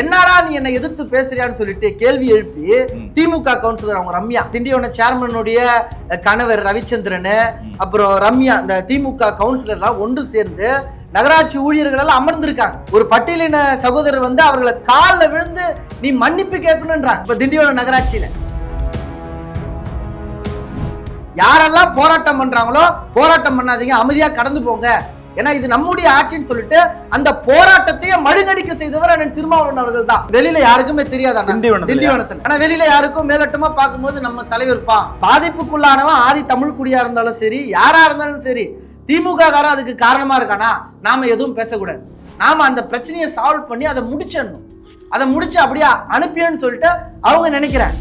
என்னடா நீ என்னை எதிர்த்து பேசுறியான்னு சொல்லிட்டு கேள்வி எழுப்பி. திமுக கவுன்சிலர் அவங்க ரம்யா திண்டிவன சேர்மனுடைய கணவர் ரவிச்சந்திரன் அப்புறம் ரம்யா இந்த திமுக கவுன்சிலர்லாம் ஒன்று சேர்ந்து நகராட்சி ஊழியர்கள் எல்லாம் அமர்ந்திருக்காங்க. ஒரு பட்டியலின சகோதரர் வந்து அவர்களை காலில் விழுந்து நீ மன்னிப்பு கேட்கணுன்றாங்க. இப்ப திண்டிவனம் நகராட்சியில. யாரெல்லாம் போராட்டம் பண்றாங்களோ போராட்டம் பண்ணாதீங்க அமைதியா கடந்து போங்க. ஏன்னா இது நம்முடைய ஆட்சின்னு சொல்லிட்டு அந்த போராட்டத்தையே மழுங்கடிக்க செய்தவர் அண்ணன் திருமாவளவன் அவர்கள் தான். வெளியில யாருக்குமே தெரியாது. திண்டிவனத்துல. ஆனா வெளியில யாருக்கும் மேலோட்டமா பார்க்கும்போது நம்ம தலைவர் பா. பாதிப்புக்குள்ளானவன் ஆதி தமிழ் குடியா இருந்தாலும் சரி யாரா இருந்தாலும் சரி திமுக காரன் அதுக்கு காரணமா இருக்கானா? நாம எதுவும் பேசக்கூடாது. நாம அந்த பிரச்சனையை சால்வ் பண்ணி அதை முடிச்சிடணும். அதை முடிச்சு அப்படியே அனுப்பியன்னு சொல்லிட்டு அவங்க நினைக்கிறேன்.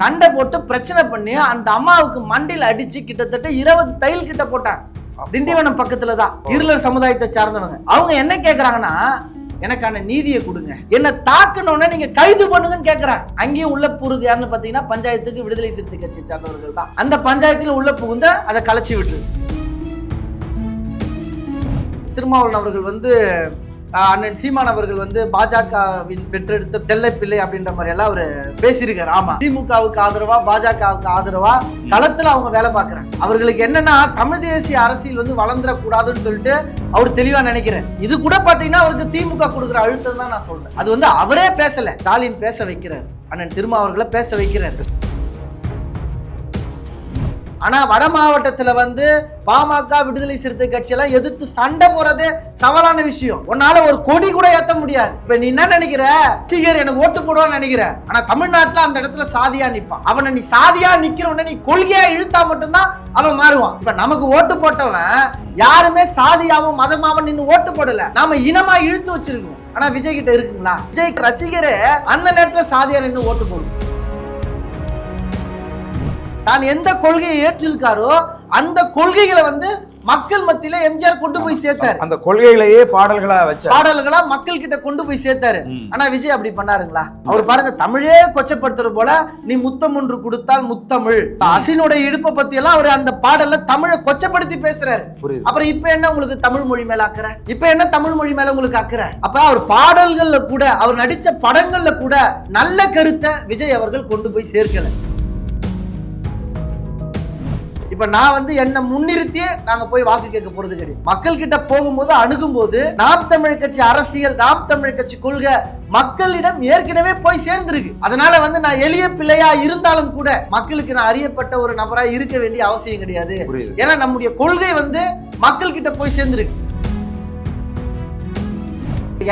சண்டை போட்டு பிரச்சனை பண்ணி அந்த அம்மாவுக்கு மண்டையில அடிச்சு கிட்டத்தட்ட இருபது தையல் கிட்ட போட்டாங்க. திண்டிவனம் பக்கத்துல தான் இருளர் சமுதாயத்தை சார்ந்தவங்க. அவங்க என்ன கேக்குறாங்கன்னா எனக்கான நீதியை கொடுங்க. என்ன தாக்கணும்னா நீங்க கைது பண்ணுங்கன்னு கேக்குறாங்க. அங்கேயும் உள்ள புகுது யாருன்னு பாத்தீங்கன்னா பஞ்சாயத்துக்கு விடுதலை சிறுத்தை கட்சி சார்ந்தவர்கள் தான். அந்த பஞ்சாயத்துல உள்ள புகுந்த அதை கலைச்சி விட்டுரு. திருமாவளவன் அவர்கள் வந்து அண்ணன் சீமான் அவர்கள் வந்து பாஜகவின் பெற்றெடுத்த தெல்லை பிள்ளை அப்படின்ற மாதிரி எல்லாம் அவர் பேசியிருக்காரு. ஆமா. திமுகவுக்கு ஆதரவா பாஜகவுக்கு ஆதரவா களத்துல அவங்க வேலை பார்க்கறாங்க. அவர்களுக்கு என்னன்னா தமிழ் தேசிய அரசியல் வந்து வளர்ந்துடக்கூடாதுன்னு சொல்லிட்டு அவர் தெளிவா நினைக்கிறேன் இது கூட பாத்தீங்கன்னா அவருக்கு திமுக கொடுக்குற அழுத்தம் தான் நான் சொல்றேன். அது வந்து அவரே பேசல ஸ்டாலின் பேச வைக்கிறார். அண்ணன் திருமா அவர்களை பேச வைக்கிறார். ஆனால் வட மாவட்டத்தில் வந்து பாமக விடுதலை சிறுத்தை கட்சியெல்லாம் எதிர்த்து சண்டை போறதே சவாலான விஷயம். உன்னால் ஒரு கொடி கூட ஏற்ற முடியாது. இப்போ நீ என்ன நினைக்கிற? சீகர் எனக்கு ஓட்டு போடுவான்னு நினைக்கிற. ஆனால் தமிழ்நாட்டில் அந்த இடத்துல சாதியாக நிற்பான் அவனை நீ சாதியாக நிக்கிறவன நீ கொள்கையாக இழுத்தா மட்டும்தான் அவன் மாறுவான். இப்போ நமக்கு ஓட்டு போட்டவன் யாருமே சாதியாவும் மதமாவும் நின்று ஓட்டு போடல. நாம இனமா இழுத்து வச்சிருக்கோம். ஆனா விஜய் கிட்ட இருக்குங்களா? விஜய் ரசிகரே அந்த நேரத்துல சாதியா நின்று ஓட்டு போடும் தான் எந்த கொள்கையை ஏற்றிருக்காரோ அந்த கொள்கைகளை வந்து மக்கள் மத்தியில எம்ஜிஆர் கொண்டு போய் சேர்த்தாரு. அந்த கொள்கைகளையே பாடல்களா வச்ச பாடல்களா மக்கள் கிட்ட கொண்டு போய் சேர்த்தாரு. ஆனா விஜய் அப்படி பண்ணாருங்களா? அவர் பாருங்க தமிழே கொச்சப்படுத்துற போல நீ முத்தம் ஒன்று கொடுத்தால் முத்தமிழ். அசினுடைய இடுப்பை பத்தி எல்லாம் அவர் அந்த பாடல்ல தமிழை கொச்சப்படுத்தி பேசுறாரு. அப்புறம் இப்ப என்ன உங்களுக்கு தமிழ் மொழி மேல அக்கறை? இப்ப என்ன தமிழ் மொழி மேல உங்களுக்கு அக்கறை? அப்ப அவர் பாடல்கள்ல கூட அவர் நடிச்ச படங்கள்ல கூட நல்ல கருத்தை விஜய் அவர்கள் கொண்டு போய் சேர்க்கல. இப்ப நான் வந்து என்ன முன்னிறுத்தியே நாங்க போய் வாக்கு கேட்க போறது கிடையாது. மக்கள் கிட்ட போகும்போது அணுகும்போது நாம் தமிழ் கட்சி அரசியல் நாம் தமிழ் கட்சி கொள்கை மக்களிடம் ஏற்கனவே போய் சேர்ந்திருக்கு. அதனால வந்து நான் எளிய பிள்ளையா இருந்தாலும் கூட மக்களுக்கு நான் அறியப்பட்ட ஒரு நபரா இருக்க வேண்டிய அவசியம் கிடையாது. ஏன்னா நம்முடைய கொள்கை வந்து மக்கள் கிட்ட போய் சேர்ந்துருக்கு.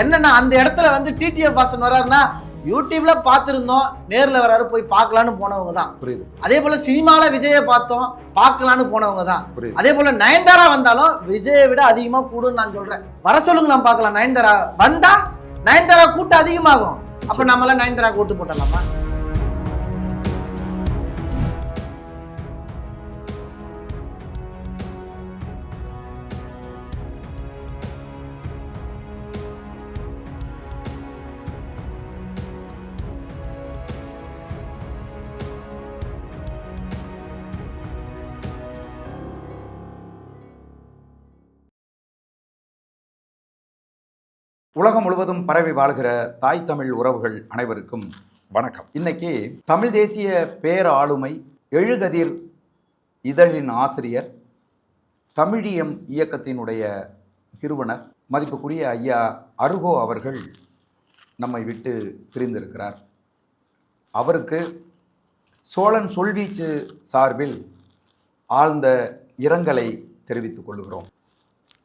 என்னன்னா அந்த இடத்துல வந்து டிடிஎஃப் வாசன் வராருன்னா யூடியூப்ல பார்த்திருந்தோம் நேர்ல வராரு போய் பார்க்கலான்னு போனவங்க தான். புரியுது. அதே போல சினிமால விஜயை பார்த்தோம் பார்க்கலான்னு போனவங்க தான். புரியுது. அதே போல நயன்தாரா வந்தாலும் விஜயை விட அதிகமா கூடுன்னு நான் சொல்றேன். வர சொல்லுங்க நான் பார்க்கலாம். நயன்தாரா வந்தா நயன்தாரா கூட்டம் அதிகமாகும். அப்ப நம்மளாம் நயன்தாரா கூட்டு போட்டலாமா உலகம் முழுவதும் பரவி வாழ்கிற தாய் தமிழ் உறவுகள் அனைவருக்கும் வணக்கம். இன்னைக்கு தமிழ் தேசிய பேராளுமை எழுகதிர் இதழின் ஆசிரியர் தமிழியம் இயக்கத்தினுடைய நிறுவனர் மதிப்புக்குரிய ஐயா அருகோ அவர்கள் நம்மை விட்டு பிரிந்திருக்கிறார். அவருக்கு சோழன் சொல்வீச்சு சார்பில் ஆழ்ந்த இரங்கலை தெரிவித்துக் கொள்கிறோம்.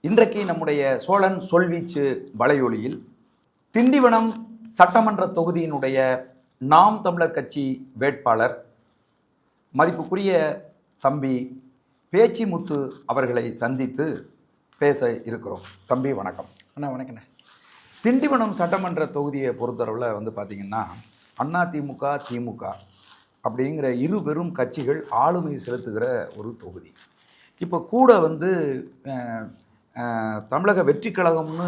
இன்றைக்கு நம்முடைய சோழன் சொல்வீச்சு வலையொலியில் திண்டிவனம் சட்டமன்ற தொகுதியினுடைய நாம் தமிழர் கட்சி வேட்பாளர் மதிப்புக்குரிய தம்பி பேச்சிமுத்து அவர்களை சந்தித்து பேச இருக்கிறோம். தம்பி வணக்கம். அண்ணா வணக்கண்ணே. திண்டிவனம் சட்டமன்ற தொகுதியை பொறுத்தளவில் வந்து பார்த்திங்கன்னா அண்ணா திமுக திமுக அப்படிங்கிற இரு பெரும் கட்சிகள் ஆளுமை செலுத்துகிற ஒரு தொகுதி. இப்போ கூட வந்து தமிழக வெற்றி கழகம்னு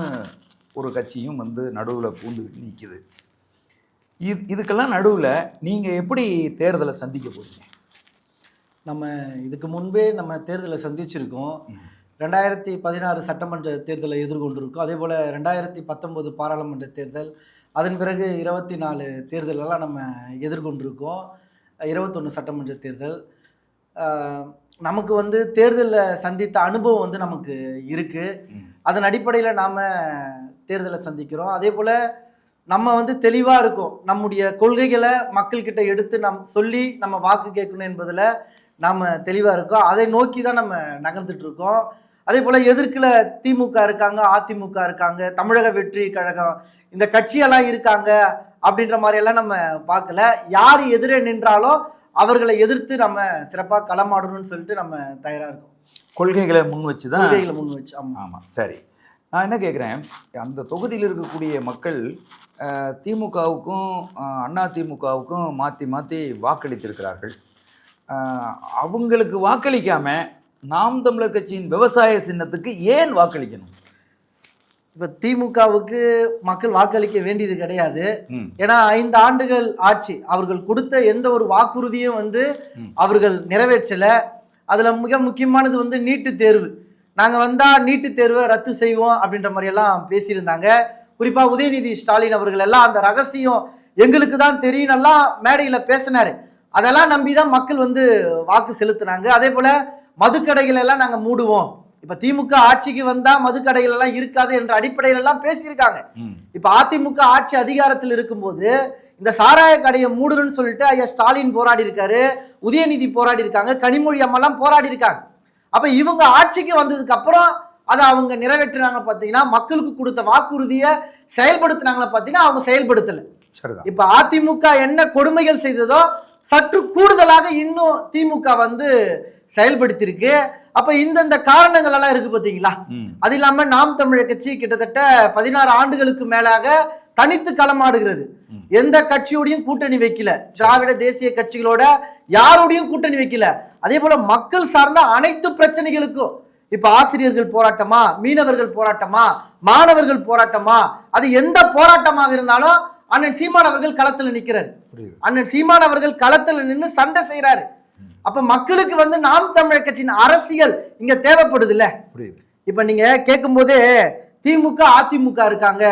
ஒரு கட்சியும் வந்து நடுவில் பூந்து நிற்கிது இது இதுக்கெல்லாம் நடுவில் நீங்கள் எப்படி தேர்தலை சந்திக்க போறீங்க? நம்ம இதுக்கு முன்பே நம்ம தேர்தலை சந்திச்சிருக்கோம். ரெண்டாயிரத்தி பதினாறு சட்டமன்ற தேர்தலை எதிர்கொண்டிருக்கோம். அதே போல் ரெண்டாயிரத்தி பத்தொம்போது பாராளுமன்ற தேர்தல் அதன் பிறகு இருபத்தி நாலு தேர்தலெல்லாம் நம்ம எதிர்கொண்டிருக்கோம். இருபத்தொன்று சட்டமன்ற தேர்தல் நமக்கு வந்து தேர்தலில் சந்தித்த அனுபவம் வந்து நமக்கு இருக்குது. அதன் அடிப்படையில் நாம் தேர்தலை சந்திக்கிறோம். அதே போல் நம்ம வந்து தெளிவாக இருக்கோம். நம்முடைய கொள்கைகளை மக்கள்கிட்ட எடுத்து நம் சொல்லி நம்ம வாக்கு கேட்கணும் என்பதில் நாம் தெளிவாக இருக்கோம். அதை நோக்கி தான் நம்ம நகர்ந்துட்டு இருக்கோம். அதே போல் எதிர்க்கில் திமுக இருக்காங்க அதிமுக இருக்காங்க தமிழக வெற்றி கழகம் இந்த கட்சியெல்லாம் இருக்காங்க அப்படின்ற மாதிரியெல்லாம் நம்ம பார்க்கல. யார் எதிரே நின்றாலும் அவர்களை எதிர்த்து நம்ம சிறப்பாக களமாடணும்னு சொல்லிட்டு நம்ம தயாராக இருக்கோம். கொள்கைகளை முன் வச்சு தான் கொள்கைகளை முன் வச்சு ஆமாம் ஆமாம் சரி. நான் என்ன கேட்குறேன் அந்த தொகுதியில் இருக்கக்கூடிய மக்கள் திமுகவுக்கும் அண்ணா திமுகவுக்கும் மாற்றி மாற்றி வாக்களித்திருக்கிறார்கள். அவங்களுக்கு வாக்களிக்காம நாம் தமிழர் கட்சியின் விவசாய சின்னத்துக்கு ஏன் வாக்களிக்கணும்? இப்போ திமுகவுக்கு மக்கள் வாக்களிக்க வேண்டியது கிடையாது. ஏன்னா ஐந்து ஆண்டுகள் ஆட்சி அவர்கள் கொடுத்த எந்த ஒரு வாக்குறுதியும் வந்து. அவர்கள் நிறைவேற்றல. அதுல மிக முக்கியமானது வந்து நீட்டு தேர்வு. நாங்க வந்தா நீட்டு தேர்வை ரத்து செய்வோம் அப்படின்ற மாதிரி எல்லாம் பேசியிருந்தாங்க. குறிப்பா உதயநிதி ஸ்டாலின் அவர்கள் எல்லாம் அந்த ரகசியம் எங்களுக்கு தான் தெரியும் எல்லாம் மேடையில பேசினாரு. அதெல்லாம் நம்பி தான் மக்கள் வந்து வாக்கு செலுத்துனாங்க. அதே போல மதுக்கடைகள் எல்லாம் நாங்க மூடுவோம். இப்ப திமுக ஆட்சிக்கு வந்தா மதுக்கடைகள் எல்லாம் இருக்காது என்ற அடிப்படையில எல்லாம் பேசியிருக்காங்க இப்ப அதிமுக ஆட்சி அதிகாரத்தில் இருக்கும்போது இந்த சாராய கடையை மூடணும்னு சொல்லிட்டு ஐயா ஸ்டாலின் போராடி இருக்காரு உதயநிதி போராடி இருக்காங்க கனிமொழி அம்மாலாம் போராடி இருக்காங்க அப்ப இவங்க ஆட்சிக்கு வந்ததுக்கு அப்புறம் அதை அவங்க நிறைவேற்றுறாங்க பாத்தீங்கன்னா மக்களுக்கு கொடுத்த வாக்குறுதியை செயல்படுத்துனாங்களா பாத்தீங்கன்னா அவங்க செயல்படுத்தல. சரிதான். இப்ப அதிமுக என்ன கொடுமைகள் செய்ததோ சற்று கூடுதலாக இன்னும் திமுக வந்து செயல்படுத்தியிருக்கு. அப்ப இந்தந்த காரணங்கள் எல்லாம் இருக்கு பாத்தீங்களா? அது இல்லாம நாம் தமிழர் கட்சி கிட்டத்தட்ட பதினாறு ஆண்டுகளுக்கு மேலாக தனித்து களமாடுகிறது. எந்த கட்சியோடையும் கூட்டணி வைக்கல. திராவிட தேசிய கட்சிகளோட யாரோடையும் கூட்டணி வைக்கல. அதே போல மக்கள் சார்ந்த அனைத்து பிரச்சனைகளுக்கும் இப்ப ஆசிரியர்கள் போராட்டமா? மீனவர்கள் போராட்டமா? மாணவர்கள் போராட்டமா? அது எந்த போராட்டமாக இருந்தாலும் அண்ணன் சீமான் அவர்கள் களத்துல நிக்கிறார். அண்ணன் சீமான் அவர்கள் களத்துல நின்னு சண்டை செய்யறாரு அப்ப மக்களுக்கு வந்து நாம் தமிழர் கட்சியின் அரசியல் இங்க தேவைப்படுது இல்ல புரியுது. இப்ப நீங்க கேட்கும்போதே திமுக அதிமுக இருக்காங்க.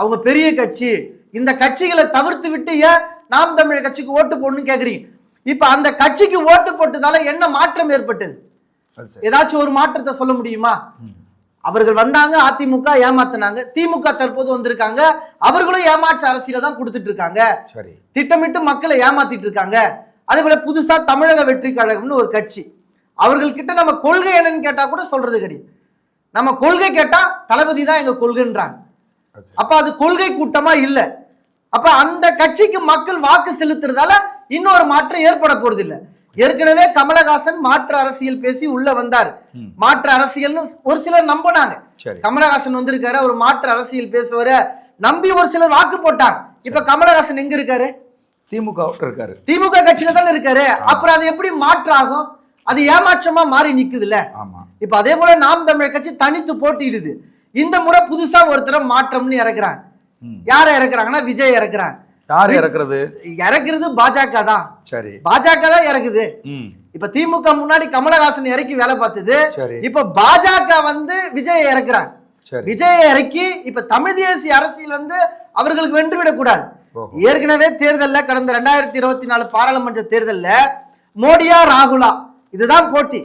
அவங்க பெரிய கட்சி. இந்த கட்சிகளை தவிர்த்து விட்டு ஏன் நாம் தமிழர் கட்சிக்கு ஓட்டு போடணும்னு கேக்குறீங்க? இப்ப அந்த கட்சிக்கு ஓட்டு போட்டதால என்ன மாற்றம் ஏற்பட்டது? ஏதாச்சும் ஒரு மாற்றத்தை சொல்ல முடியுமா? அவர்கள் வந்தாங்க அதிமுக ஏமாத்துனாங்க திமுக தற்போது வந்திருக்காங்க. அவர்களும் ஏமாற்று அரசியலை தான் கொடுத்துட்டு இருக்காங்க. சரி. திட்டமிட்டு மக்களை ஏமாத்திட்டு இருக்காங்க. அதே போல புதுசா தமிழக வெற்றி கழகம்னு ஒரு கட்சி. அவர்கள்கிட்ட நம்ம கொள்கை என்னன்னு கேட்டா கூட சொல்றது கிடையாது. நம்ம கொள்கை கேட்டா தளபதி தான் எங்க கொள்கைன்றாங்க. அப்ப அது கொள்கை கூட்டமா இல்ல. அப்ப அந்த கட்சிக்கு மக்கள் வாக்கு செலுத்துறதால இன்னொரு மாற்றம் ஏற்பட போறது இல்ல. ஏற்கனவே கமலஹாசன் மாற்று அரசியல் பேசி உள்ள வந்தார். மாற்று அரசியல்னு ஒரு சிலர் நம்பினாங்க. கமலஹாசன் வந்திருக்காரு அவர் மாற்று அரசியல் பேசுவாரு. நம்பி ஒரு சிலர் வாக்கு போட்டாங்க. இப்ப கமலஹாசன் எங்க இருக்காரு? திமுக இருக்காரு. திமுக கட்சியில தானே இருக்காரு. அப்புறம் அது எப்படி மாற்றாகும்? அது ஏமாற்றமா மாறி நிக்குதுல்ல? ஆமா. இப்ப அதே போல நாம் தமிழர் கட்சி தனித்து போட்டியிடுது. இந்த முறை புதுசா ஒருத்தர மாற்றம்னு இறக்குறாங்க. யார இறக்குறாங்கன்னா விஜய் இறக்குறாங்க. யார் இறக்குறது? இறக்குறது பாஜக தான். சரி. பாஜக தான் இறக்குது. இப்ப திமுக முன்னாடி கமலஹாசன் இறக்கி வேலை பார்த்தது. சரி. இப்ப பாஜக வந்து விஜய் இறக்குறாங்க. சரி. விஜயை இறக்கி இப்ப தமிழ் தேசிய அரசியல் வந்து அவர்களுக்கு வென்று விடக்கூடாது. ஏற்கனவே தேர்தல்ல கடந்த ரெண்டாயிரத்தி இருபத்தி நாலு பாராளுமன்ற தேர்தல்ல மோடியா ராகுலா இதுதான் போட்டி.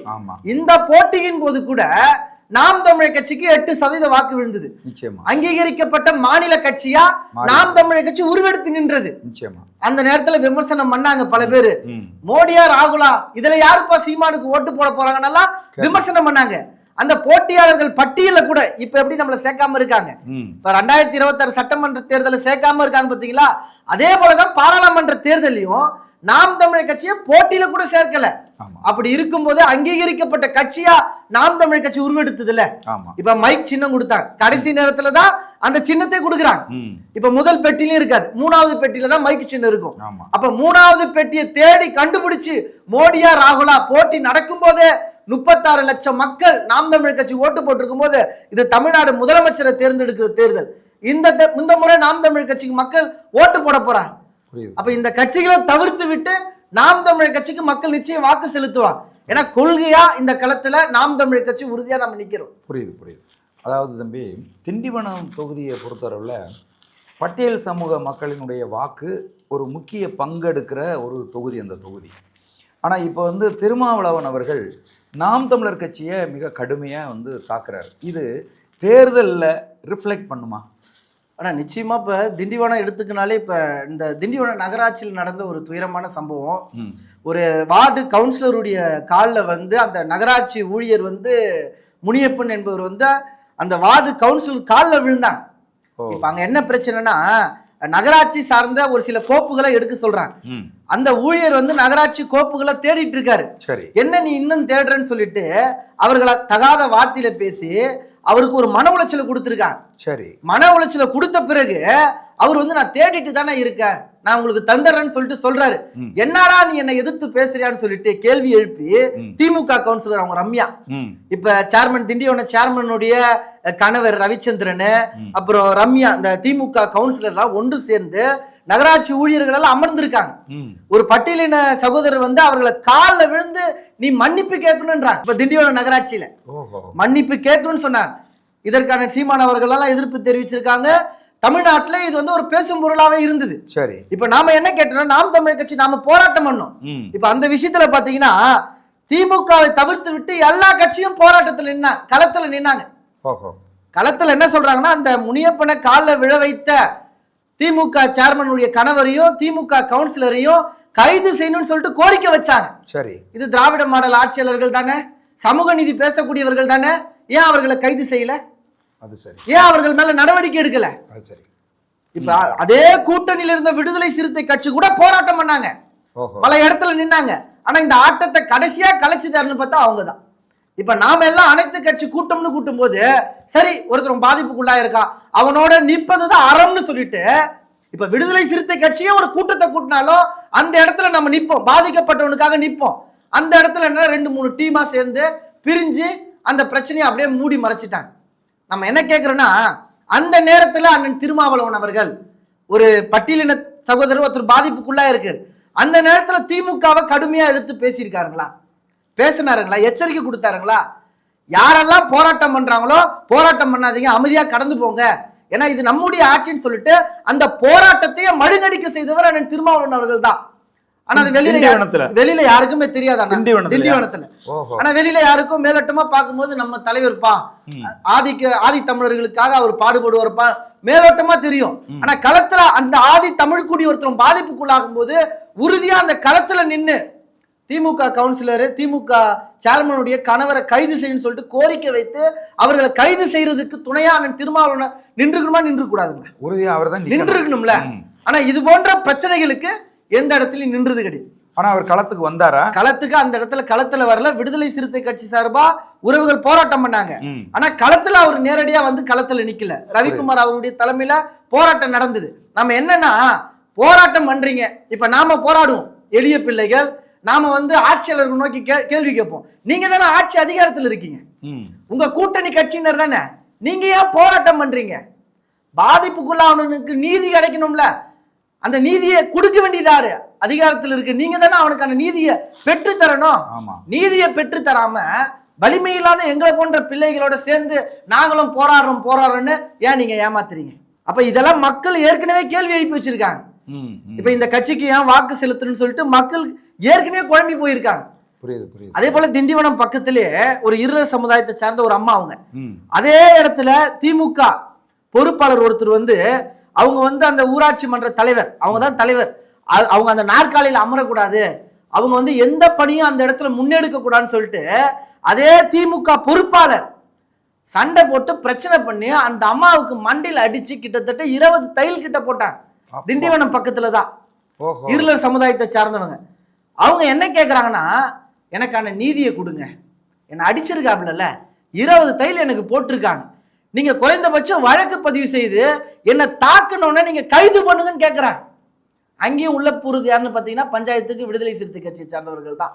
இந்த போட்டியின் போது கூட நாம் தமிழர் கட்சிக்கு எட்டு சதவீத வாக்கு விழுந்தது. நிச்சயமா. அங்கீகரிக்கப்பட்ட மாநில கட்சியா. நாம் தமிழர் கட்சி உருவெடுத்து நின்றது. நிச்சயமா. அந்த நேரத்துல விமர்சனம் பண்ணாங்க பல பேரு. மோடியா ராகுலா இதுல யாருப்பா சீமானுக்கு ஓட்டு போட போறாங்கன்னெல்லாம் விமர்சனம் பண்ணாங்க. அந்த போட்டியாளர்கள் பட்டியல கூட இப்ப எப்படி நம்மள சேர்க்காம இருக்காங்க? இப்ப ரெண்டாயிரத்தி இருபத்தாறு சட்டமன்ற தேர்தலை சேர்க்காம இருக்காங்க பாத்தீங்களா? அதே போலதான் பாராளுமன்ற தேர்தலையும் நாம் தமிழர் கட்சியை போட்டியில கூட சேர்க்கல. அப்படி இருக்கும்போது அங்கீகரிக்கப்பட்ட கட்சியா நாம் தமிழர் கட்சி உருவெடுத்தது இல்ல ஆமா. இப்ப மைக் சின்னம் கொடுத்தாங்க. கடைசி நேரத்துல தான் அந்த சின்னத்தை கொடுக்குறாங்க. இப்ப முதல் பெட்டிலையும் இருக்காது. மூணாவது பெட்டியில தான் மைக் சின்னம் இருக்கும். அப்ப மூணாவது பெட்டியை தேடி கண்டுபிடிச்சு மோடியா ராகுலா போட்டி நடக்கும் போதே முப்பத்தாறு லட்சம் மக்கள் நாம் தமிழர் கட்சி ஓட்டு போட்டிருக்கும் போது இது தமிழ்நாடு முதலமைச்சரை தேர்ந்தெடுக்கிற தேர்தல். இந்த இந்த முறை நாம் தமிழர் கட்சிக்கு மக்கள் ஓட்டு போட போறாங்க. புரியுது. அப்ப இந்த கட்சிகளை தவிர்த்து விட்டு நாம் தமிழர் கட்சிக்கு மக்கள் நிச்சயம் வாக்கு செலுத்துவாங்க. ஏன்னா கொள்கையா இந்த களத்துல நாம் தமிழ் கட்சி உறுதியா நம்ம நிக்கிறோம். புரியுது புரியுது. அதாவது தம்பி திண்டிவனம் தொகுதியை பொறுத்தளவில் பட்டியல் சமூக மக்களினுடைய வாக்கு ஒரு முக்கிய பங்கெடுக்கிற ஒரு தொகுதி அந்த தொகுதி. ஆனால் இப்போ வந்து திருமாவளவன் அவர்கள் நாம் தமிழர் கட்சியை மிக கடுமையாக வந்து தாக்குறாரு. இது தேர்தலில் ரிஃப்ளெக்ட் பண்ணுமா? ஆனா நிச்சயமா இப்ப திண்டிவனம் எடுத்துக்கினாலே இப்ப இந்த திண்டிவனம் நகராட்சியில் நடந்த ஒரு துயரமான சம்பவம். ஒரு வார்டு கவுன்சிலருடைய காலில் வந்து அந்த நகராட்சி ஊழியர் வந்து முனியப்பன் என்பவர் வந்து அந்த வார்டு கவுன்சிலர் காலில் விழுந்தாங்க இப்ப அங்க என்ன பிரச்சனைனா நகராட்சி சார்ந்த ஒரு சில கோப்புகளை எடுக்க சொல்றாங்க. அந்த ஊழியர் வந்து நகராட்சி கோப்புகளை தேடிட்டு இருக்காரு. சரி. என்ன நீ இன்னும் தேடுறேன்னு சொல்லிட்டு அவர்களை தகாத வார்த்தையில பேசி அவருக்கு ஒரு மன உளைச்சலை கொடுத்துருக்காங்க. சரி. மன உளைச்சலை கொடுத்த பிறகு அவர் வந்து நான் தேடிட்டு தானே இருக்கேன். நான் உங்களுக்கு தந்துடுறேன்னு சொல்லிட்டு சொல்றாரு. என்னடா நீ என்னை எதிர்த்து பேசுறியான்னு சொல்லிட்டு கேள்வி எழுப்பி. திமுக கவுன்சிலர் அவங்க ரம்யா. இப்ப சேர்மன் திண்டிவன சேர்மனுடைய கணவர் ரவிச்சந்திரன். அப்புறம் ரம்யா இந்த திமுக கவுன்சிலர்லாம் ஒன்று சேர்ந்து நகராட்சி ஊழியர்கள் எல்லாம் அமர்ந்திருக்காங்க ஒரு பட்டியலின சகோதரர் வந்து அவர்களை காலில் விழுந்து நீ மன்னிப்பு கேட்கணுன்றாங்க. இப்ப திண்டிவனம் நகராட்சியில. மன்னிப்பு கேட்கணும்னு சொன்னாங்க. இதற்கான சீமான் அவர்கள் எல்லாம் எதிர்ப்பு தெரிவிச்சிருக்காங்க. தமிழ்நாட்டுல இது வந்து ஒரு பேசும் பொருளாவே இருந்தது. சரி. இப்ப நாம என்ன கேட்டோம்னா நாம் தமிழ் கட்சி நாம போராட்டம் பண்ணோம். இப்ப அந்த விஷயத்துல பாத்தீங்கன்னா திமுகவை தவிர்த்து விட்டு எல்லா கட்சியும் போராட்டத்துல நின்னா களத்துல நின்னாங்க. களத்துல என்ன சொல்றாங்கன்னா அந்த முனியப்பனை காலில் விழ வைத்த திமுக சேர்மனுடைய கணவரையும் திமுக கவுன்சிலரையும் கைது செய்யணும்னு சொல்லிட்டு கோரிக்கை வச்சாங்க. சரி. இது திராவிட மாடல் ஆட்சியாளர்கள் தானே? சமூக நீதி பேசக்கூடியவர்கள் தானே? ஏன் அவர்களை கைது செய்யல? அது சரி. ஏன் அவர்கள் மேல நடவடிக்கை எடுக்கல? அது சரி. இப்ப அதே கூட்டணியில இருந்த விடுதலை சிறுத்தை கட்சி கூட போராட்டம் பண்ணாங்க. பல இடத்துல நின்னாங்க. ஆனா இந்த ஆட்டத்தை கடைசியா கலைச்சுதாருன்னு பார்த்தா அவங்க தான் இப்ப நாம எல்லாம் அனைத்து கட்சி கூட்டம்னு கூட்டும் போது சரி ஒருத்தர் பாதிப்புக்குள்ளா இருக்கான் அவனோட நிற்பதுதான் அறம்னு சொல்லிட்டு இப்ப விடுதலை சிறுத்தை கட்சியே ஒரு கூட்டத்தை கூட்டினாலும் அந்த இடத்துல நம்ம நிப்போம் பாதிக்கப்பட்டவனுக்காக நிப்போம் அந்த இடத்துல என்ன ரெண்டு மூணு டீமா சேர்ந்து பிரிஞ்சு அந்த பிரச்சனையை அப்படியே மூடி மறைச்சிட்டாங்க. நம்ம என்ன கேட்குறோன்னா அந்த நேரத்தில் அண்ணன் திருமாவளவன் அவர்கள் ஒரு பட்டியலின சகோதரர் ஒருத்தர் பாதிப்புக்குள்ளா இருக்கு அந்த நேரத்தில் திமுகவை கடுமையாக எதிர்த்து பேசியிருக்காருங்களா? பேசினாருங்களா? எச்சரிக்கை கொடுத்தாருங்களா? யாரெல்லாம் போராட்டம் பண்ணுறாங்களோ போராட்டம் பண்ணாதீங்க அமைதியாக கடந்து போங்க. ஏன்னா இது நம்முடைய ஆட்சின்னு சொல்லிட்டு அந்த போராட்டத்தையே மழுங்கடிக்க செய்தவர் அண்ணன் திருமாவளவன் அவர்கள் தான் ஆனா அது வெளியில. வெளியில யாருக்குமே தெரியாது? திண்டிவனத்துல ஆனா வெளியில யாருக்கும் மேலோட்டமா பார்க்கும்போது நம்ம தலைவர்ப்பா. ஆதிக்க ஆதி தமிழர்களுக்காக அவர் பாடுபடுவார்ப்பா மேலோட்டமா தெரியும். ஆனா களத்துல அந்த ஆதி தமிழ் குடி ஒருத்தரும் பாதிப்புக்குள்ளாகும் போது உறுதியா அந்த களத்துல நின்னு திமுக கவுன்சிலர் திமுக சேர்மனுடைய கணவரை கைது செய்யணும்னு சொல்லிட்டு கோரிக்கை வைத்து அவர்களை கைது செய்யறதுக்கு துணையா திருமாவளவன் நின்றுக்கணுமா நின்று கூடாதுங்களா உறுதியா அவர் தான் நின்று இருக்கணும்ல ஆனா இது போன்ற பிரச்சனைகளுக்கு எந்த இடத்துலயும் நின்றது கிடையாது. ஆனா அவர் களத்துக்கு வந்தாரா? களத்துக்கு அந்த இடத்துல களத்துல வரல விடுதலை சிறுத்தை கட்சி சார்பா உறவுகள் போராட்டம் பண்ணாங்க. ஆனா களத்துல அவர் நேரடியா வந்து களத்துல நிக்கல. ரவிக்குமார் அவருடைய தலைமையில போராட்டம் நடந்தது. நம்ம என்னன்னா போராட்டம் பண்றீங்க. இப்ப நாம போராடுவோம். எளிய பிள்ளைகள் நாம வந்து ஆட்சியாளர்கள் நோக்கி கேள்வி கேட்போம். நீங்க தானே ஆட்சி அதிகாரத்துல இருக்கீங்க. உங்க கூட்டணி கட்சியினர் தானே. நீங்க ஏன் போராட்டம் பண்றீங்க? பாதிப்புக்குள்ளானவனுக்கு நீதி கிடைக்கணும்ல. அந்த நீதியை கொடுக்க வேண்டியதாரு அதிகாரத்தில் இருக்கு. நீங்க தானே அவனுக்கான நீதியை பெற்று தரணும். ஆமா. நீதியை பெற்று தராம வலிமை இல்லாத எங்களை போன்ற பிள்ளைகளோட சேர்ந்து நாங்களும் போராடுறோம் போராடுறோம்னு ஏன் நீங்க ஏமாத்துறீங்க? அப்ப இதெல்லாம் மக்கள் ஏற்கனவே கேள்வி எழுப்பி வச்சிருக்காங்க. இப்ப இந்த கட்சிக்கு ஏன் வாக்கு செலுத்தணும்னு சொல்லிட்டு மக்கள் ஏற்கனவே குழம்பி போயிருக்காங்க. புரியுது புரியுது. அதே போல திண்டிவனம் பக்கத்திலே ஒரு இருள சமுதாயத்தை சார்ந்த ஒரு அம்மா அவங்க. அதே இடத்துல திமுக பொறுப்பாளர் ஒருத்தர் வந்து அவங்க வந்து அந்த ஊராட்சி மன்ற தலைவர் அவங்க தான் தலைவர் அவங்க அந்த நாற்காலியில் அமரக்கூடாது. அவங்க வந்து எந்த பணியும் அந்த இடத்துல முன்னெடுக்க கூடாதுன்னு சொல்லிட்டு அதே திமுக பொறுப்பாளர் சண்டை போட்டு பிரச்சனை பண்ணி அந்த அம்மாவுக்கு மண்டையில் அடிச்சு கிட்டத்தட்ட இருபது தையல் கிட்ட போட்டாங்க. திண்டிவனம் பக்கத்துல தான் இருளர் சமுதாயத்தை சார்ந்தவங்க. அவங்க என்ன கேட்குறாங்கன்னா எனக்கான நீதியை கொடுங்க. என்னை அடிச்சிருக்காப்புல இருபது தையல் எனக்கு போட்டிருக்காங்க. நீங்க குறைந்தபட்சம் வழக்கு பதிவு செய்து என்னை தாக்கணும்னா நீங்க கைது பண்ணுங்கன்னு கேட்குறாங்க அங்கேயும் உள்ள புகுது யாருன்னு பார்த்தீங்கன்னா பஞ்சாயத்துக்கு விடுதலை சிறுத்தை கட்சியை சார்ந்தவர்கள் தான்.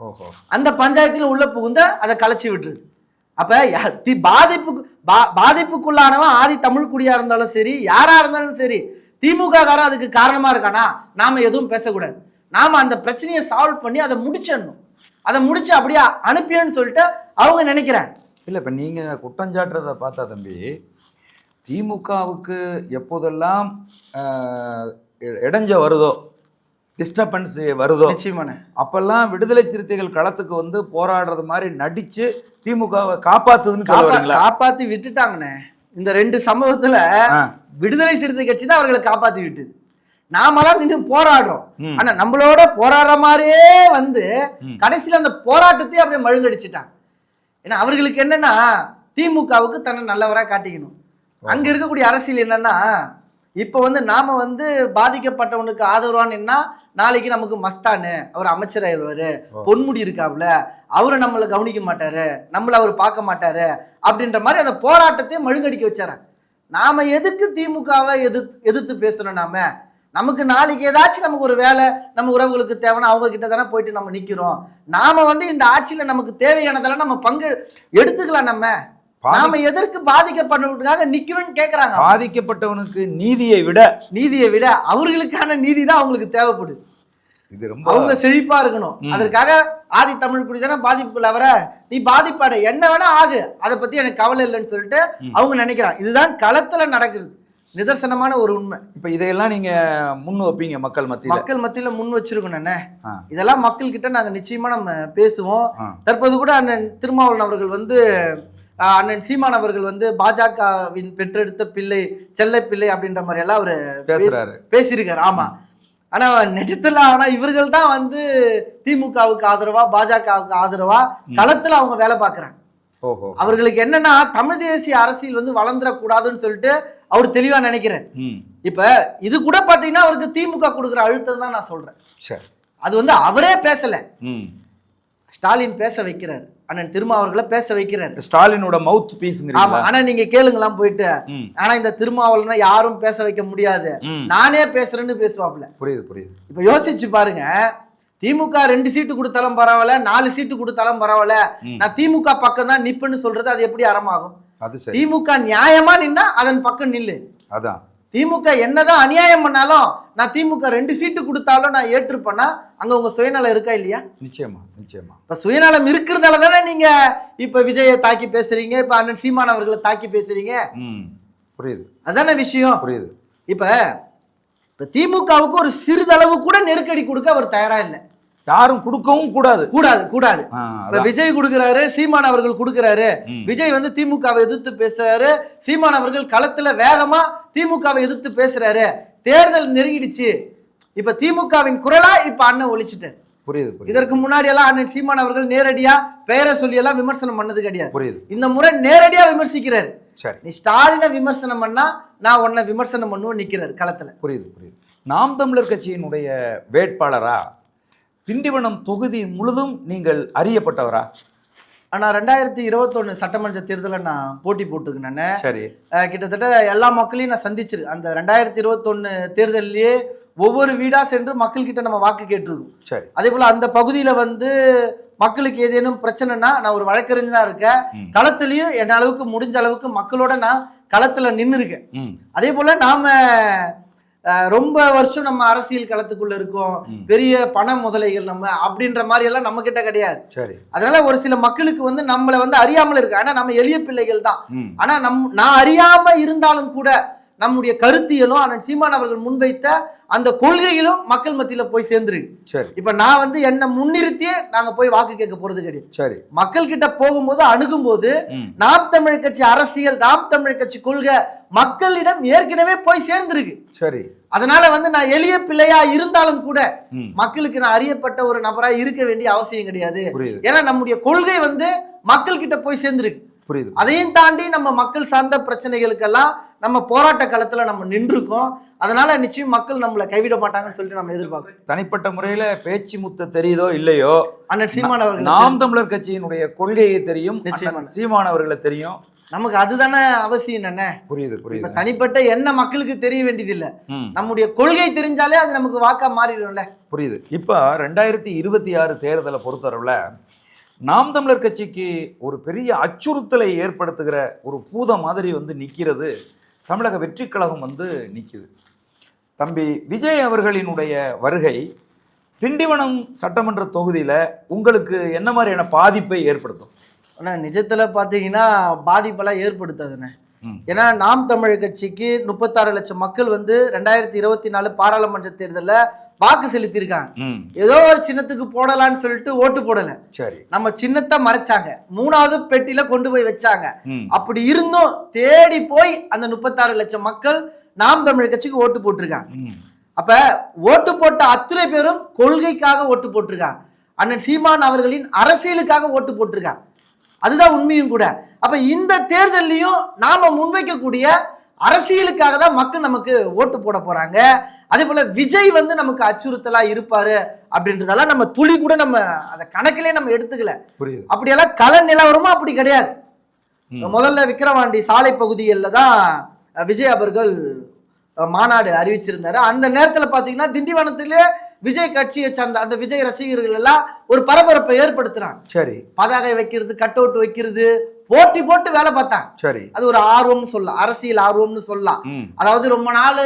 ஓஹோ. அந்த பஞ்சாயத்தில் உள்ள புகுந்த அதை கலைச்சி விட்டுருது. அப்ப யா- தி பாதிப்புக்கு பா பாதிப்புக்குள்ளானவன் ஆதி தமிழ் குடியா இருந்தாலும் சரி யாரா இருந்தாலும் சரி திமுக காரன் அதுக்கு காரணமா இருக்கானா? நாம எதுவும் பேசக்கூடாது. நாம அந்த பிரச்சனையை சால்வ் பண்ணி அதை முடிச்சிடணும். அதை முடிச்சு அப்படியே அனுப்பியேன்னு சொல்லிட்டு அவங்க நினைக்கிறேன் இல்லை இப்போ நீங்கள் குற்றஞ்சாட்டுறதை பார்த்தா தம்பி திமுகவுக்கு எப்போதெல்லாம் இடைஞ்ச வருதோ டிஸ்டர்பன்ஸ் வருதோ நிச்சயமான அப்பெல்லாம் விடுதலை சிறுத்தைகள் களத்துக்கு வந்து போராடுறது மாதிரி நடிச்சு திமுகவை காப்பாத்துதுன்னு சொல்ல காப்பா- வரீங்களா காப்பாத்தி விட்டுட்டாங்கண்ணே. இந்த ரெண்டு சம்பவத்துல விடுதலை சிறுத்தை கட்சி தான் அவர்களை காப்பாத்தி விட்டுது. நாமெல்லாம் நின்று போராடுறோம். ஆனா நம்மளோட போராடுற மாதிரியே வந்து. கடைசியில அந்த போராட்டத்தையே அப்படியே மழுங்கடிச்சிட்டாங்க. ஏன்னா அவர்களுக்கு என்னன்னா திமுகவுக்கு தன்னை நல்லவரா காட்டிக்கணும். அங்க இருக்கக்கூடிய அரசியல் என்னன்னா இப்போ வந்து நாம வந்து பாதிக்கப்பட்டவனுக்கு ஆதரவா நின்னா நாளைக்கு நமக்கு மஸ்தானு அவர் அமைச்சர் ஆயிடுவாரு. பொன்முடி இருக்காப்புல அவரை நம்மளை கவனிக்க மாட்டாரு நம்மள அவர் பார்க்க மாட்டாரு அப்படின்ற மாதிரி அந்த போராட்டத்தையே மழுங்கடிக்க வச்சாராங்க நாம எதுக்கு திமுகவை எதிர்த்து எதிர்த்து பேசுறோம் நாம? நமக்கு நாளைக்கு ஏதாச்சும் நமக்கு ஒரு வேலை நம்ம உறவுகளுக்கு தேவைன்னா அவங்க கிட்ட தானே போயிட்டு நம்ம நிக்கிறோம். நாம வந்து இந்த ஆட்சியில நமக்கு தேவையானதெல்லாம் நம்ம பங்கு எடுத்துக்கலாம் நம்ம. நாம எதற்கு பாதிக்கப்பட்டவர்களுக்காக நிக்கணும்னு கேக்குறாங்க பாதிக்கப்பட்டவனுக்கு நீதியை விட நீதியை விட அவர்களுக்கான நீதி தான் அவங்களுக்கு தேவைப்படுது. இது ரொம்ப அவங்க செழிப்பா இருக்கணும். அதற்காக ஆதி தமிழ் குடி தானே பாதிப்புக்குள்ள வர. நீ பாதிப்பாட என்ன வேணா ஆகு. அதை பத்தி எனக்கு கவலை இல்லைன்னு சொல்லிட்டு. அவங்க நினைக்கிறாங்க. இதுதான் களத்துல நடக்குது நிதர்சனமான ஒரு உண்மை. இப்ப இதையெல்லாம் நீங்க முன் வைப்பீங்க மக்கள் மத்தியில? மக்கள் மத்தியில முன் வச்சிருக்கோம் அண்ணே ஆ. இதெல்லாம் மக்கள் கிட்ட நாங்க நிச்சயமா நம்ம பேசுவோம். தற்போது கூட அண்ணன் திருமாவளவன் அவர்கள் வந்து அண்ணன் சீமான் அவர்கள் வந்து பாஜகவின் பெற்றெடுத்த பிள்ளை செல்ல பிள்ளை அப்படின்ற மாதிரி எல்லாம் அவரு பேசுறாரு. பேசியிருக்காரு. ஆமா. ஆனா நிஜத்துல ஆனா இவர்கள் தான் வந்து திமுகவுக்கு ஆதரவா பாஜகவுக்கு ஆதரவா களத்துல அவங்க வேலை பார்க்கறாங்க. அவர்களுக்கு என்னன்னா தமிழ் தேசிய அரசியல் வந்து வளர்ந்துடக்கூடாதுன்னு சொல்லிட்டு அவர் தெளிவா நினைக்கிறேன். ம். இப்ப இது கூட பாத்தீங்கன்னா அவருக்கு திமுக கொடுக்குற அழுத்தம் தான் நான் சொல்றேன். சரி. அது வந்து அவரே பேசல. ம். ஸ்டாலின் பேச வைக்கிறார். அண்ணன் திருமா அவர்களை பேச வைக்கிறார். ஸ்டாலினோட மவுத் ஆமா பீஸ்ங்கிறீங்களா ஆனா நீங்க கேளுங்களாம் போயிட்டு. ஆனா இந்த திருமாவளவனை யாரும் பேச வைக்க முடியாது. நானே பேசுறேன்னு பேசுவாப்ல. புரியுது புரியுது. இப்ப யோசிச்சு பாருங்க. திமுக ரெண்டு சீட்டு கொடுத்தாலும் பரவாயில்ல நாலு சீட்டு கொடுத்தாலும் பரவாயில்ல. நான் திமுக பக்கம் தான் நிப்பேன்னு சொல்றது அது எப்படி அறமாகும்? அது சரி. திமுக நியாயமா நின்னா அதன் பக்கம் நில்லு. அதான். திமுக என்னதான் அநியாயம் பண்ணாலும் நான் திமுக ரெண்டு சீட்டு கொடுத்தாலும் நான் ஏற்றுப்பேன்னா அங்க உங்க சுயநலம் இருக்கா இல்லையா? நிச்சயமா நிச்சயமா. இப்ப சுயநலம் இருக்கிறதால தானே நீங்க இப்ப விஜயை தாக்கி பேசுறீங்க இப்ப அண்ணன் சீமான் அவர்களை தாக்கி பேசுறீங்க. புரியுது. அதானே விஷயம்? புரியுது. இப்ப இப்ப திமுகவுக்கு ஒரு சிறிதளவு கூட நெருக்கடி கொடுக்க அவர் தயாரா இல்லை. யாரும் கொடுக்கவும் கூடாது. கூடாது கூடாது. விஜய் கொடுக்குறாரு சீமான் அவர்கள் கொடுக்குறாரு. விஜய் வந்து திமுகவை எதிர்த்து பேசுறாரு. சீமான் அவர்கள் களத்துல வேகமா திமுகவை எதிர்த்து பேசுறாரு. தேர்தல் நெருங்கிடுச்சு. இப்ப திமுகவின் குரலா இப்ப அண்ணன் ஒழிச்சிட்டார். புரியுது இதற்கு முன்னாடி எல்லாம் அண்ணன் சீமான் அவர்கள் நேரடியா பெயரை சொல்லி எல்லாம் விமர்சனம் பண்ணது கிடையாது. புரியுது. இந்த முறை நேரடியா விமர்சிக்கிறாரு. சரி. நீ ஸ்டாலினை விமர்சனம் பண்ணா நான் உன்னை விமர்சனம் பண்ணுவேன் நிக்கிறாரு களத்துல. புரியுது புரியுது. நாம் தமிழர் கட்சியினுடைய வேட்பாளரா திண்டிவனம் தொகுதி முழுதும் நீங்கள் அறியப்பட்டவரா? ஆனா ரெண்டாயிரத்தி இருபத்தொன்னு சட்டமன்ற தேர்தலில் நான் போட்டி போட்டிருக்கேன் சரி. கிட்டத்தட்ட எல்லா மக்களையும் நான் சந்திச்சிருக்கேன் அந்த ரெண்டாயிரத்தி இருபத்தொன்னு தேர்தலிலேயே ஒவ்வொரு வீடா சென்று மக்கள்கிட்ட நம்ம வாக்கு கேட்டிருக்கோம். சரி. அதே போல அந்த பகுதியில வந்து மக்களுக்கு ஏதேனும் பிரச்சனைனா நான் ஒரு வழக்கறிஞரா இருக்கேன். களத்துலயும் என் அளவுக்கு முடிஞ்ச அளவுக்கு மக்களோட நான் களத்துல நின்று இருக்கேன் அதே போல நாம ரொம்ப வருஷம் நம்ம அரசியல் களத்துக்குள்ள இருக்கோம். பெரிய பண முதலைகள் நம்ம அப்படின்ற மாதிரி எல்லாம் நம்ம கிட்ட கிடையாது. சரி. அதனால ஒரு சில மக்களுக்கு வந்து நம்மளை வந்து அறியாமல் இருக்கு ஆனா நம்ம எளிய பிள்ளைகள் தான். ஆனா நம் நான் அறியாம இருந்தாலும் கூட நம்முடைய கருத்தியலும் அண்ணன் சீமான் அவர்கள் முன்வைத்த அந்த கொள்கைகளும் மக்கள் மத்தியில போய் சேர்ந்துருக்கு சரி. இப்ப நான் வந்து என்னை முன்னிறுத்தியே நாங்க போய் வாக்கு கேட்க போறது கிடையாது. சரி. மக்கள் கிட்ட போகும்போது அணுகும்போது ம். நாம் தமிழ் கட்சி அரசியல் நாம் தமிழ் கட்சி கொள்கை மக்களிடம் ஏற்கனவே போய் சேர்ந்திருக்கு. சரி. அதனால வந்து நான் எளிய பிள்ளையா இருந்தாலும் கூட மக்களுக்கு நான் அறியப்பட்ட ஒரு நபரா இருக்க வேண்டிய அவசியம் கிடையாது. புரியுது. ஏன்னா நம்முடைய கொள்கை வந்து மக்கள் கிட்ட போய் சேர்ந்திருக்கு. புரியுது. அதையும் தாண்டி நம்ம மக்கள் சார்ந்த பிரச்சனைகளுக்கெல்லாம் நம்ம போராட்ட களத்துல நம்ம நின்றுருக்கோம். அதனால நிச்சயம் மக்கள் நம்மளை கைவிட மாட்டாங்கன்னு சொல்லிட்டு நம்ம எதிர்பார்க்கிறோம். தனிப்பட்ட முறையில பேச்சு முத்த தெரியுதோ இல்லையோ? அண்ணன் சீமான் அவர்கள் நாம் தமிழர் கட்சியினுடைய கொள்கையை தெரியும். நிச்சயமா. அண்ணன் சீமான் அவர்களை தெரியும். நமக்கு அதுதானே அவசியம் என்ன புரியுது புரியுது. தனிப்பட்ட என்ன மக்களுக்கு தெரிய வேண்டியதில்ல. நம்முடைய கொள்கை தெரிஞ்சாலே அது நமக்கு வாக்கா மாறிடும்ல. புரியுது. இப்போ ரெண்டாயிரத்தி இருபத்தி ஆறு தேர்தலை பொறுத்தளவில் நாம் தமிழர் கட்சிக்கு ஒரு பெரிய அச்சுறுத்தலை ஏற்படுத்துகிற ஒரு பூதம் மாதிரி வந்து நிற்கிறது தமிழக வெற்றி கழகம் வந்து நிற்குது தம்பி விஜய் அவர்களினுடைய வருகை திண்டிவனம் சட்டமன்ற தொகுதியில் உங்களுக்கு என்ன மாதிரியான பாதிப்பை ஏற்படுத்தும்? ஆனால் நிஜத்தில் பார்த்தீங்கன்னா பாதிப்பெல்லாம் ஏற்படுத்தாதுண்ணே. ஏன்னா நாம் தமிழர் கட்சிக்கு முப்பத்தாறு லட்சம் மக்கள் வந்து ரெண்டாயிரத்தி இருபத்தி நாலு பாராளுமன்ற தேர்தல்ல வாக்கு செலுத்தியிருக்காங்க. ஏதோ ஒரு சின்னத்துக்கு போடலான்னு சொல்லிட்டு ஓட்டு போடல. சரி. நம்ம சின்னத்தை மறைச்சாங்க. மூணாவது பெட்டியில கொண்டு போய் வச்சாங்க. அப்படி இருந்தும் தேடி போய் அந்த முப்பத்தாறு லட்சம் மக்கள் நாம் தமிழர் கட்சிக்கு ஓட்டு போட்டிருக்காங்க. அப்ப ஓட்டு போட்ட அத்தனை பேரும் கொள்கைக்காக ஓட்டு போட்டிருக்காங்க. அண்ணன் சீமான் அவர்களின் அரசியலுக்காக ஓட்டு போட்டிருக்காங்க. அதுதான் உண்மையும் கூட. அப்ப இந்த தேர்தல்லையும் நாம முன்வைக்கக்கூடிய அரசியலுக்காக தான் மக்கள் நமக்கு ஓட்டு போட போறாங்க. அதே போல விஜய் வந்து நமக்கு அச்சுறுத்தலா இருப்பாரு அப்படின்றதெல்லாம் நம்ம துளி கூட நம்ம அதை கணக்கிலே நம்ம எடுத்துக்கல. புரியுது. அப்படியெல்லாம் கள நிலவரமும் அப்படி கிடையாது. முதல்ல விக்கிரவாண்டி சாலை பகுதிகளில் தான் விஜய் அவர்கள் மாநாடு அறிவிச்சிருந்தாரு. அந்த நேரத்துல பாத்தீங்கன்னா திண்டிவனத்திலே விஜய் கட்சியை சார்ந்த அந்த விஜய் ரசிகர்கள் எல்லாம் ஒரு பரபரப்பை ஏற்படுத்துறாங்க. சரி. பதாகை வைக்கிறது கட் அவுட் வைக்கிறது போட்டி போட்டு வேலை பார்த்தாங்க சரி. அது ஒரு ஆர்வம்னு சொல்லலாம். அரசியல் ஆர்வம்னு சொல்லலாம். அதாவது ரொம்ப நாள்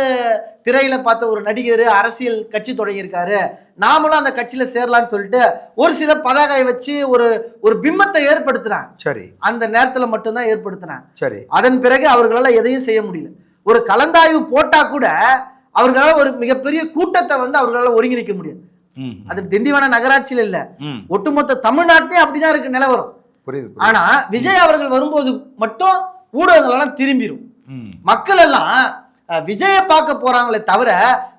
திரையில பார்த்த ஒரு நடிகர் அரசியல் கட்சி தொடங்கியிருக்காரு. நாமளும் அந்த கட்சியில சேரலாம்னு சொல்லிட்டு ஒரு சில பதாகை வச்சு ஒரு ஒரு பிம்பத்தை ஏற்படுத்துறாங்க. சரி. அந்த நேரத்துல மட்டும்தான் ஏற்படுத்தினாங்க சரி. அதன் பிறகு அவர்களால எதையும் செய்ய முடியல. ஒரு கலந்தாய்வு போட்டா கூட அவர்களால ஒரு மிகப்பெரிய கூட்டத்தை வந்து அவர்களால ஒருங்கிணைக்க முடியாது. அது திண்டிவன நகராட்சியில இல்ல. ஒட்டுமொத்த தமிழ்நாட்டிலே அப்படிதான் இருக்கு நிலவரம். புரியுது. ஆனா விஜய் அவர்கள் வரும்போது மட்டும் ஊடகங்கள் எல்லாம் திரும்பிடும் மக்கள் எல்லாம் விஜயை பார்க்க போறாங்களே தவிர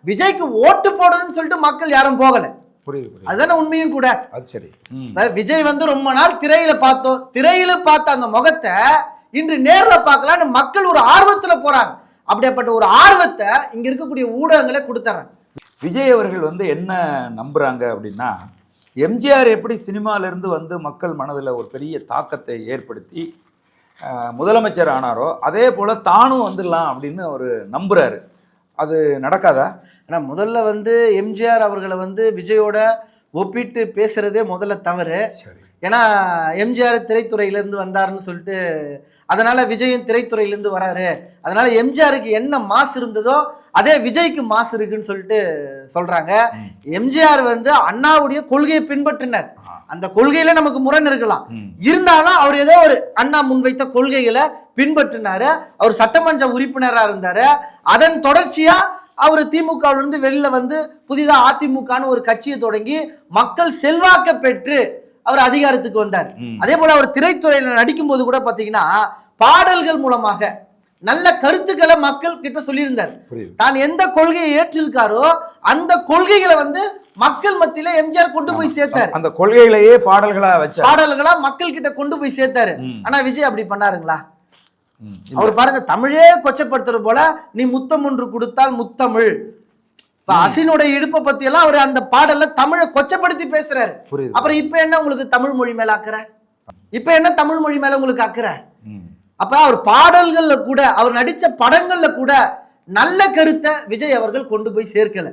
விஜய்க்கு ஓட்டு போடணும்னு சொல்லிட்டு மக்கள் யாரும் போகல. புரியுது அதுதானே உண்மையும் கூட. அது சரி. விஜய் வந்து ரொம்ப நாள் திரையில பார்த்தோம். திரையில பார்த்த அந்த முகத்தை இன்று நேர்ல பார்க்கலாம்னு மக்கள் ஒரு ஆர்வத்துல போறாங்க. அப்படியாப்பட்ட ஒரு ஆர்வத்தை இங்க இருக்கக்கூடிய ஊடகங்களே கொடுத்துறாங்க விஜய் அவர்கள் வந்து என்ன நம்புறாங்க அப்படின்னா எம்ஜிஆர் எப்படி சினிமாவிலேருந்து வந்து மக்கள் மனதில் ஒரு பெரிய தாக்கத்தை ஏற்படுத்தி முதலமைச்சர் ஆனாரோ அதே போல் தானும் வந்துடலாம் அப்படின்னு அவர் நம்புறாரு. அது நடக்காதா? ஏன்னா முதல்ல வந்து எம்ஜிஆர் அவர்களை வந்து விஜயோட ஒப்பிட்டு பேசுறதே முதல்ல தவறு. ஏன்னா எம்ஜிஆர் திரைத்துறையிலேருந்து வந்தாருன்னு சொல்லிட்டு அதனால விஜயும் திரைத்துறையிலேருந்து வராரு. அதனால எம்ஜிஆருக்கு என்ன மாசு இருந்ததோ அதே விஜய்க்கு மாசு இருக்குன்னு சொல்லிட்டு சொல்றாங்க. எம்ஜிஆர் வந்து அண்ணாவுடைய கொள்கையை பின்பற்றினார். அந்த கொள்கையில நமக்கு முரண் இருக்கலாம். இருந்தாலும் அவர் ஏதோ ஒரு அண்ணா முன்வைத்த கொள்கைகளை பின்பற்றினாரு. அவர் சட்டமன்ற உறுப்பினரா இருந்தாரு. அதன் தொடர்ச்சியா அவர் திமுகவுல இருந்து வெளியில வந்து புதிதா அதிமுகன்னு ஒரு கட்சியை தொடங்கி மக்கள் செல்வாக்க பெற்று அவர் அதிகாரத்துக்கு வந்தார். அதே போல அவர் திரைத்துறையில நடிக்கும் போது கூட பாத்தீங்கன்னா பாடல்கள் மூலமாக நல்ல கருத்துக்களை மக்கள் கிட்ட சொல்லியிருந்தார். தான் எந்த கொள்கையை ஏற்றிருக்காரோ அந்த கொள்கைகளை வந்து மக்கள் மத்தியில எம்ஜிஆர் கொண்டு போய் சேர்த்தார். அந்த கொள்கைகளையே பாடல்களா வச்சா பாடல்களா மக்கள் கிட்ட கொண்டு போய் சேர்த்தாரு. ஆனா விஜய் அப்படி பண்ணாருங்களா. அவர் பாருங்க தமிழே கொச்சப்படுத்துற போல நீ முத்தம் ஒன்று கொடுத்தால் முத்தமிழ். இப்ப அசினுடைய இடுப்பை பத்தி எல்லாம் அவர் அந்த பாடல்ல தமிழை கொச்சப்படுத்தி பேசுறாரு. அப்புறம் இப்ப என்ன உங்களுக்கு தமிழ் மொழி மேல அக்கறை? இப்ப என்ன தமிழ் மொழி மேல உங்களுக்கு அக்கறை? அப்ப அவர் பாடல்கள்ல கூட அவர் நடிச்ச படங்கள்ல கூட நல்ல கருத்தை விஜய் அவர்கள் கொண்டு போய் சேர்க்கல.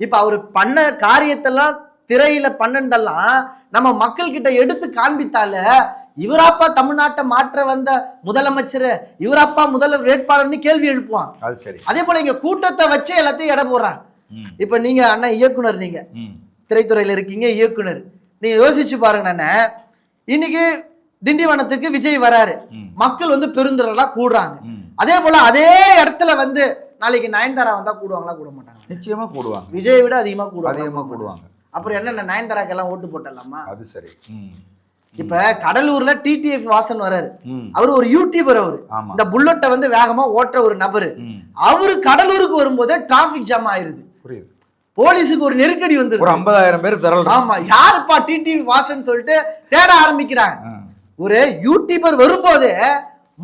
இப்ப அவர் பண்ண காரியத்தெல்லாம் திரையில பண்ணதெல்லாம் நம்ம மக்கள் கிட்ட எடுத்து காண்பித்தால இவராப்பா தமிழ்நாட்டை மாற்ற வந்த முதலமைச்சர் இவராப்பா முதல்வர் வேட்பாளர்னு கேள்வி எழுப்புவான். அது சரி. அதே போல இங்க கூட்டத்தை வச்சே எல்லாத்தையும் எடை போடுறாங்க. இப்ப நீங்க அண்ணன் இயக்குனர் நீங்க. திரைத்துறையில இருக்கீங்க இயக்குனர். நீங்க யோசிச்சு பாருங்க அண்ணே. இன்னைக்கு திண்டிவனத்துக்கு விஜய் வராரு. மக்கள் வந்து பெருந்திரளா கூடுறாங்க. அதே போல அதே இடத்துல வந்து நாளைக்கு நயன்தாரா வந்தா கூடுவாங்களா கூட மாட்டாங்க நிச்சயமா கூடுவாங்க. விஜயை விட அதிகமா கூடுவாங்க அதிகமா கூடுவாங்க. அப்புறம் என்ன நயன்தாராக்கு எல்லாம் ஓட்டு போட்டலாமா? அது சரி. இப்ப கடலூர்ல டிடிஎஃப் வாசன் வராரு அவர் ஒரு யூடியூபர் அவரு. இந்த புல்லட்டை வந்து வேகமா ஓட்டுற ஒரு நபரு. அவரு கடலூருக்கு வரும்போதே டிராபிக் ஜாம் ஆயிருது. புரியுது. போலீஸுக்கு ஒரு நெருக்கடி ஒரு வந்துருது ஐம்பதாயிரம் பேர் திரள் ஆமா யாருப்பா டிடிவி வாசன் சொல்லிட்டு தேட ஆரம்பிக்கிறாங்க. ஒரு யூடியூபர் வரும்போதே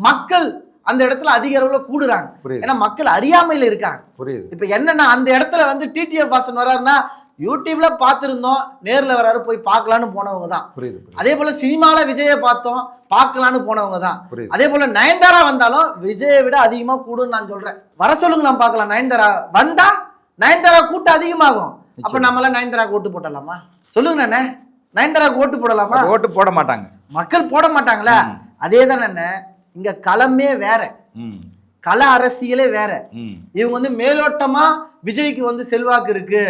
மக்கள் அந்த இடத்துல அதிக அளவுல கூடுறாங்க. புரியுது. ஏன்னா மக்கள் அறியாமையில இருக்காங்க. புரியுது. இப்ப என்னன்னா அந்த இடத்துல வந்து டிடிஎஃப் வாசன் வராருன்னா யூடியூப்ல பார்த்திருந்தோம் நேர்ல வராரு போய் பார்க்கலான்னு போனவங்க தான். புரியுது அதே போல சினிமால விஜயை பார்த்தோம் பார்க்கலான்னு போனவங்க தான். அதே போல நயன்தாரா வந்தாலும் விஜயை விட அதிகமா கூடுன்னு நான் சொல்றேன். வர சொல்லுங்க நான் பார்க்கலாம். நயன்தாரா வந்தா நயன்தாரா கூட்டம் அதிகமாகும். அப்ப. நம்மளாம் நயன்தாராக்கு ஓட்டு போட்டலாமா? சொல்லுங்க அண்ணே. நயன்தாராக்கு ஓட்டு போடலாமா? ஓட்டு போட மாட்டாங்க. மக்கள் போட மாட்டாங்களா. அதே தானே இங்க களமே வேற. கள அரசியலே வேற. இவங்க வந்து மேலோட்டமா விஜய்க்கு வந்து செல்வாக்கு இருக்கு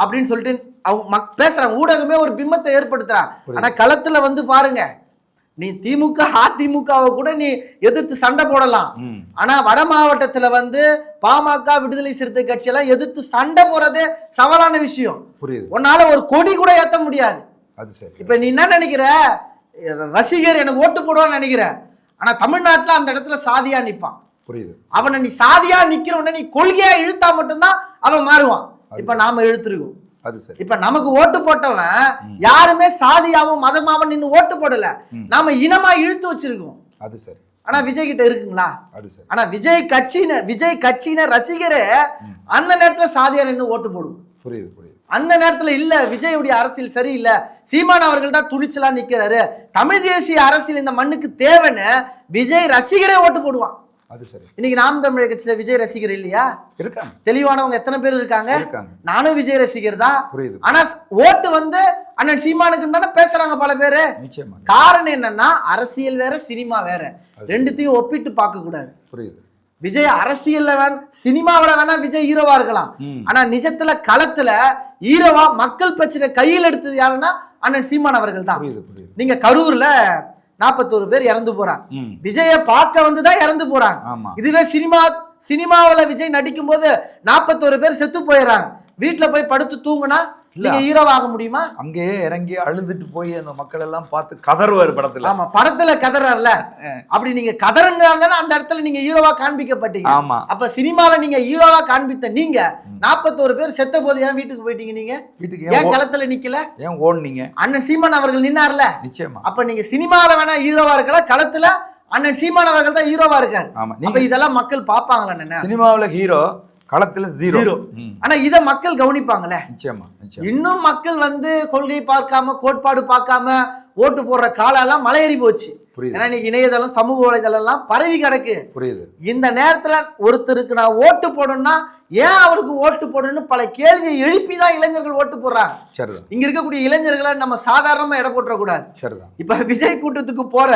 அப்படின்னு சொல்லிட்டு அவங்க பேசுறாங்க. ஊடகமே ஒரு பிம்பத்தை ஏற்படுத்துறான் ஆனா களத்துல வந்து பாருங்க. நீ திமுக அதிமுகவை கூட நீ எதிர்த்து சண்டை போடலாம். ஆனா வட மாவட்டத்துல வந்து பாமக விடுதலை சிறுத்தை கட்சி எல்லாம் எதிர்த்து சண்டை போறதே சவாலான விஷயம். புரியுது. உன்னால ஒரு கொடி கூட ஏத்த முடியாது. அது சரி இப்ப நீ என்ன நினைக்கிற? ரசிகர் எனக்கு ஓட்டு போடுவான்னு நினைக்கிற ஆனா தமிழ்நாட்டுல அந்த இடத்துல சாதியா நிப்பான். புரியுது. அவனை நீ சாதியா நிக்கிறவன நீ கொள்கையா இழுத்தா மட்டும்தான் அவன் மாறுவான். இப்ப நாம இழுத்துருக்கோம் அது சரி. இப்ப நமக்கு ஓட்டு போட்டவன் யாருமே சாதியாவும் மதமாவும் நின்னு ஓட்டு போடல. நாம இனமா இழுத்து வச்சிருக்கோம். அது சரி. ஆனா விஜய் கிட்ட இருக்குங்களா? அது சரி. ஆனா விஜய் கட்சியினர் விஜய் கட்சியினர் ரசிகரே அந்த நேரத்துல சாதியா நின்னு ஓட்டு போடுவோம். புரியுது புரியுது. அந்த நேரத்துல இல்ல விஜயுடைய அரசியல் சரியில்லை. சீமான் அவர்கள் தான் துணிச்சலா நிக்கிறாரு. தமிழ் தேசிய அரசியல் இந்த மண்ணுக்கு தேவைன்னு விஜய் ரசிகரே ஓட்டு போடுவான். அது சரி. இன்னைக்கு நாம் தமிழர் கட்சியில விஜய் ரசிகர் இல்லையா? இருக்காங்க. தெளிவானவங்க எத்தனை பேர் இருக்காங்க? நானும் விஜய் ரசிகர் தான். புரியுது. ஆனா ஓட்டு வந்து அண்ணன் சீமானுக்கு தானே பேசுறாங்க பல பேரு. காரணம் என்னன்னா அரசியல் வேற சினிமா வேற. ரெண்டுத்தையும் ஒப்பிட்டு பார்க்க கூடாது. புரியுது. விஜய் அரசியல்ல வேணா சினிமாவில வேணா விஜய் ஹீரோவா இருக்கலாம். ஆனா நிஜத்துல களத்துல ஹீரோவா மக்கள் பிரச்சனை கையில் எடுத்தது யாருன்னா அண்ணன் சீமான் அவர்கள் தான். நீங்க கரூர்ல நாற்பத்தோரு பேர் இறந்து போறாங்க. விஜய பார்க்க வந்து தான் இறந்து போறாங்க. இதுவே சினிமா சினிமாவுல விஜய் நடிக்கும் போது நாற்பத்தோரு பேர் செத்து போயிடுறாங்க வீட்டுல போய் படுத்து தூங்குனா. நீங்க ஹீரோவாக முடியுமா? அங்கேயே இறங்கி அழுதுட்டு போய் அந்த மக்கள் எல்லாம் பார்த்து கதறுவார் படத்துல. ஆமா படத்துல கதறாருல. அப்படி நீங்க கதறங்க அந்த இடத்துல நீங்க ஹீரோவா காண்பிக்கப்பட்டீங்க. ஆமா. அப்ப சினிமால நீங்க ஹீரோவா காண்பித்த நீங்க நாற்பத்தோரு பேர் செத்த போது ஏன் வீட்டுக்கு போயிட்டீங்க நீங்க? வீட்டுக்கு ஏன் களத்துல நிக்கல? ஏன் ஓடுனீங்க? அண்ணன் சீமான் அவர்கள் நின்னார்ல? நிச்சயமா. அப்ப நீங்க சினிமால வேணா ஹீரோவா இருக்கலாம் களத்துல அண்ணன் சீமான் அவர்கள் தான் ஹீரோவா இருக்காரு. ஆமா அப்ப நீங்க இதெல்லாம் மக்கள் பாப்பாங்களா என்ன சினிமாவுல ஹீரோ களத்துல ஜீரோ ஆனா இத மக்கள் கவனிப்பாங்களே? நிச்சயமா இன்னும் மக்கள் வந்து கொள்கை பார்க்காம கோட்பாடு பார்க்காம ஓட்டு போடுற காலம் எல்லாம் மலையேறி போச்சு. ஏன்னா இன்னைக்கு இணையதளம் சமூக வலைதளம் எல்லாம் பரவி கிடக்கு. புரியுது. இந்த நேரத்துல ஒருத்தருக்கு நான் ஓட்டு போடணும்னா ஏன் அவருக்கு ஓட்டு போடணும்னு பல கேள்வியை எழுப்பி தான் இளைஞர்கள் ஓட்டு போடுறாங்க. சரிதான். இங்க இருக்கக்கூடிய இளைஞர்களை நம்ம சாதாரணமா எடை போட்டுற கூடாது சரிதான். இப்ப விஜய் கூட்டத்துக்கு போற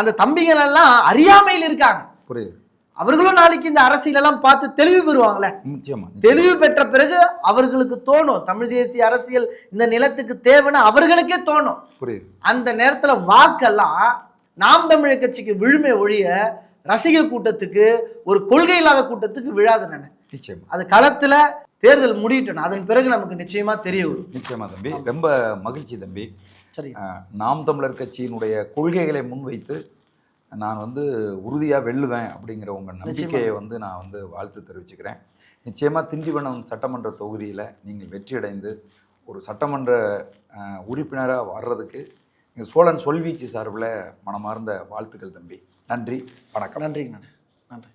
அந்த தம்பிகள் எல்லாம் அறியாமையில் இருக்காங்க. புரியுது. அவர்களும் நாளைக்கு இந்த அரசியல் எல்லாம் பார்த்து தெளிவு பெறுவாங்களே? நிச்சயமா. தெளிவு பெற்ற பிறகு அவர்களுக்கு தோணும். தமிழ் தேசிய அரசியல் இந்த நிலத்துக்கு தேவைன்னு அவர்களுக்கே தோணும். புரியுது. அந்த நேரத்துல வாக்கெல்லாம் நாம் தமிழர் கட்சிக்கு விழுமை ஒழிய ரசிகர் கூட்டத்துக்கு ஒரு கொள்கை இல்லாத கூட்டத்துக்கு விழாது நான். நிச்சயமா. அது களத்துல தேர்தல் முடியட்டும் அதன் பிறகு நமக்கு நிச்சயமா தெரிய வரும். நிச்சயமா தம்பி. ரொம்ப மகிழ்ச்சி தம்பி. சரி நாம் தமிழர் கட்சியினுடைய கொள்கைகளை முன்வைத்து நான் வந்து உறுதியாக வெல்லுவேன் அப்படிங்கிற உங்கள் நம்பிக்கையை வந்து நான் வந்து வாழ்த்து தெரிவிச்சுக்கிறேன். நிச்சயமாக திண்டிவனம் சட்டமன்ற தொகுதியில் நீங்கள் வெற்றியடைந்து ஒரு சட்டமன்ற உறுப்பினராக வர்றதுக்கு நீங்கள் சோழன் சொல்வீச்சு சார்பில் மனமார்ந்த வாழ்த்துக்கள் தம்பி. நன்றி. வணக்கம். நன்றிங்க நான் நன்றி.